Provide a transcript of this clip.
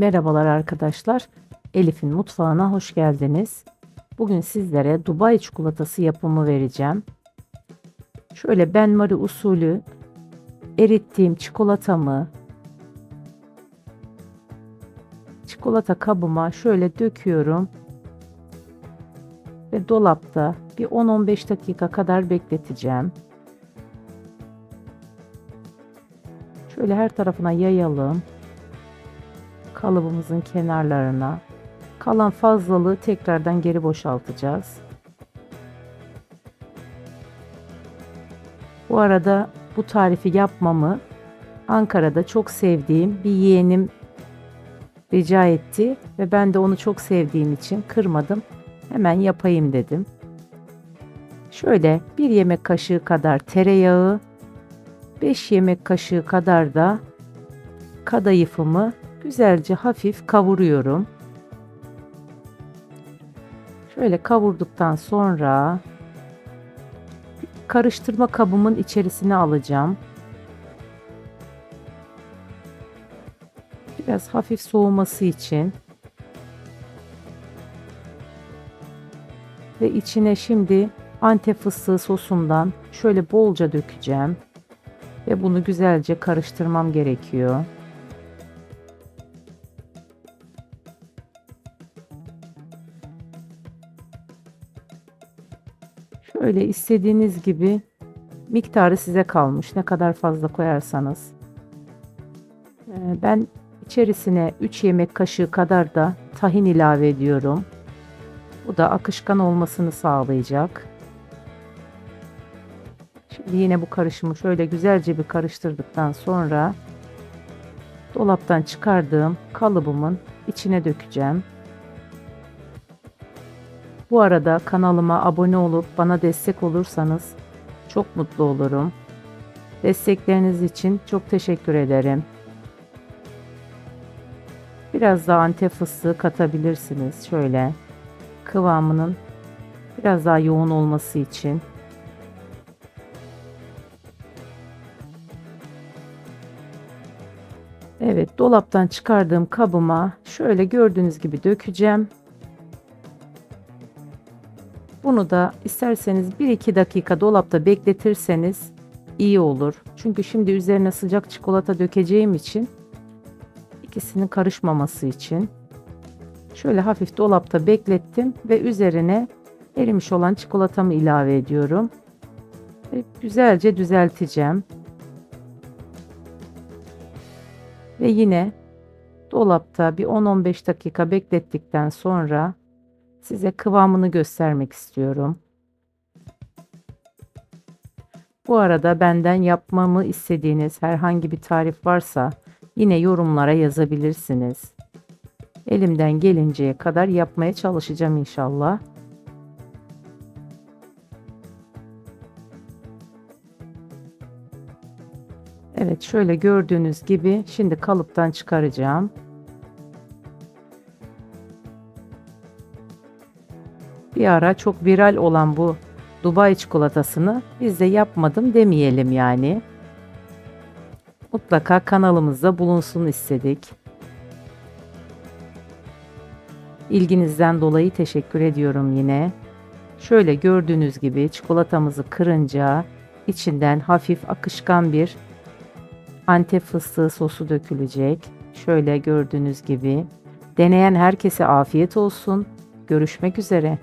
Merhabalar arkadaşlar. Elif'in mutfağına hoş geldiniz. Bugün sizlere Dubai çikolatası yapımı vereceğim. Şöyle benmari usulü erittiğim çikolatamı çikolata kabıma şöyle döküyorum ve dolapta bir 10-15 dakika kadar bekleteceğim. Şöyle her tarafına yayalım kalıbımızın kenarlarına. Kalan fazlalığı tekrardan geri boşaltacağız. Bu arada bu tarifi yapmamı Ankara'da çok sevdiğim bir yeğenim rica etti ve ben de onu çok sevdiğim için kırmadım. Hemen yapayım dedim. Şöyle bir yemek kaşığı kadar tereyağı, 5 yemek kaşığı kadar da kadayıfımı güzelce hafif kavuruyorum. Şöyle kavurduktan sonra karıştırma kabımın içerisine alacağım. Biraz hafif soğuması için ve içine şimdi antep fıstığı sosumdan şöyle bolca dökeceğim ve bunu güzelce karıştırmam gerekiyor. Şöyle istediğiniz gibi miktarı size kalmış. Ne kadar fazla koyarsanız. Ee, ben içerisine 3 yemek kaşığı kadar da tahin ilave ediyorum. Bu da akışkan olmasını sağlayacak. Şimdi yine bu karışımı şöyle güzelce bir karıştırdıktan sonra dolaptan çıkardığım kalıbımın içine dökeceğim. Bu arada kanalıma abone olup bana destek olursanız çok mutlu olurum. Destekleriniz için çok teşekkür ederim. Biraz daha antep fıstığı katabilirsiniz şöyle. Kıvamının biraz daha yoğun olması için. Evet, dolaptan çıkardığım kabıma şöyle gördüğünüz gibi dökeceğim. Bunu da isterseniz 1-2 dakika dolapta bekletirseniz iyi olur. Çünkü şimdi üzerine sıcak çikolata dökeceğim için ikisinin karışmaması için şöyle hafif dolapta beklettim ve üzerine erimiş olan çikolatamı ilave ediyorum. Ve güzelce düzelteceğim. Ve yine dolapta bir 10-15 dakika beklettikten sonra size kıvamını göstermek istiyorum. Bu arada benden yapmamı istediğiniz herhangi bir tarif varsa yine yorumlara yazabilirsiniz. Elimden gelinceye kadar yapmaya çalışacağım inşallah. Evet şöyle gördüğünüz gibi şimdi kalıptan çıkaracağım. Bir ara çok viral olan bu Dubai çikolatasını biz de yapmadım demeyelim yani. Mutlaka kanalımızda bulunsun istedik. İlginizden dolayı teşekkür ediyorum yine. Şöyle gördüğünüz gibi çikolatamızı kırınca içinden hafif akışkan bir antep fıstığı sosu dökülecek. Şöyle gördüğünüz gibi. Deneyen herkese afiyet olsun. Görüşmek üzere.